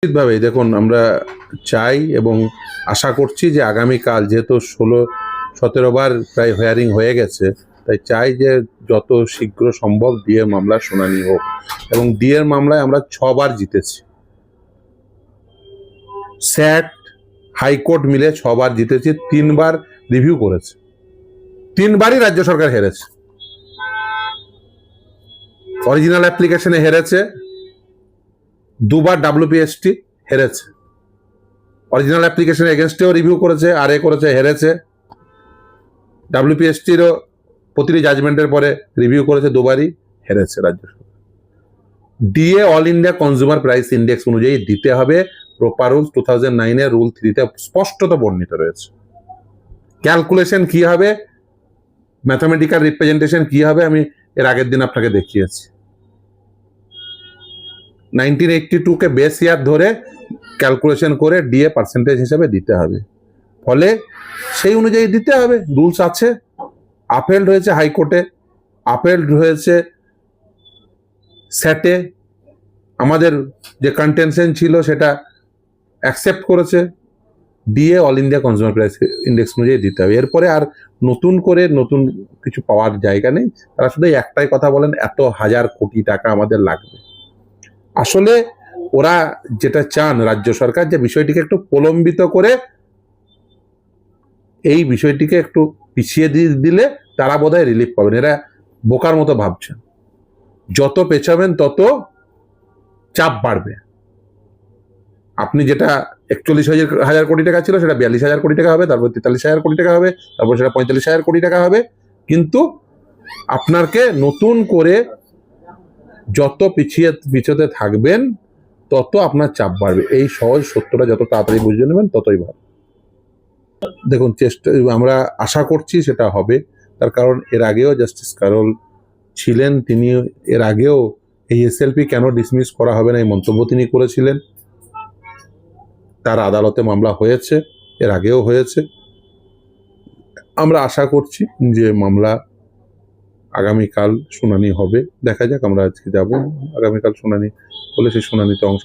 নিশ্চিতভাবে দেখুন, আমরা চাই এবং আশা করছি যে আগামীকাল যেহেতু ষোলো, সতেরো বার প্রায় হেয়ারিং হয়ে গেছে, তাই চাই যে যত শীঘ্র সম্ভব ডিএ মামলার শুনানি হোক এবং ডিএর মামলায় আমরা ছবার জিতেছি। স্যাট হাইকোর্ট মিলে ছবার জিতেছি, তিনবার রিভিউ করেছে। তিনবারই রাজ্য সরকার হেরেছে। অরিজিনাল অ্যাপ্লিকেশনে হেরেছে দুবার ডাব্লিউপিএসটি হেরেছে। অরিজিনাল অ্যাপ্লিকেশন এগেনস্টেও রিভিউ করেছে আর এ করেছে, হেরেছে। ডাব্লিউপিএসটিরও প্রতিটি জাজমেন্টের পরে রিভিউ করেছে, দুবারই হেরেছে রাজ্য DA all India consumer price index অনুযায়ী দিতে হবে। প্রপার রুল টু থাউজেন্ড নাইনের রুল থ্রিতে স্পষ্টত বর্ণিত রয়েছে। ক্যালকুলেশন কি হবে? ম্যাথামেটিক্যাল রিপ্রেজেন্টেশন কি হবে? আমি এর আগের দিন আপনাকে দেখিয়েছি। নাইনটিন এইটটি টুকে বেস ইয়ার ধরে ক্যালকুলেশন করে ডিএ পার্সেন্টেজ হিসেবে দিতে হবে। ফলে সেই অনুযায়ী দিতে হবে, রুলস আছে। আপেল রয়েছে হাইকোর্টে, আপেল রয়েছে স্যাটে আমাদের যে কন্টেনশন ছিল সেটা অ্যাকসেপ্ট করেছে। DA all India consumer price index অনুযায়ী দিতে হবে। এরপরে আর নতুন করে নতুন কিছু পাওয়ার জায়গা নেই। তারা শুধু একটাই কথা বলেন, এত হাজার কোটি টাকা আমাদের লাগবে। আসলে ওরা যেটা চান রাজ্য সরকার যে বিষয়টিকে একটু প্রলম্বিত করে এই বিষয়টিকে একটু পিছিয়ে দিলে তারা বোধহয় রিলিফ পাবেন। এরা বোকার মতো ভাবছেন। যত পেছাবেন তত চাপ বাড়বে। আপনি যেটা একচল্লিশ হাজার হাজার কোটি টাকা ছিল সেটা বিয়াল্লিশ হাজার কোটি টাকা হবে, তারপর তেতাল্লিশ হাজার কোটি টাকা হবে, তারপর সেটা পঁয়তাল্লিশ হাজার কোটি টাকা হবে। কিন্তু আপনাকে নতুন করে যত পিছিয়ে পিছোতে থাকবেন, তত আপনার চাপ বাড়বে। এই সহজ সত্যটা যত তাড়াতাড়ি বুঝে নেবেন, ততই ভালো। দেখুন, চেষ্টা, আমরা আশা করছি সেটা হবে। তার কারণ এর আগেও জাস্টিস কারল ছিলেন তিনি এর আগেও এই এসএলপি কেন ডিসমিস করা হবে না, এই মন্তব্য তিনি করেছিলেন। তার আদালতে মামলা হয়েছে, এর আগেও হয়েছে। আমরা আশা করছি যে মামলা আগামীকাল শুনানি হবে। দেখা যাক আমরা আজকে যাব। আগামীকাল শুনানি হলে সেই শুনানিতে অংশ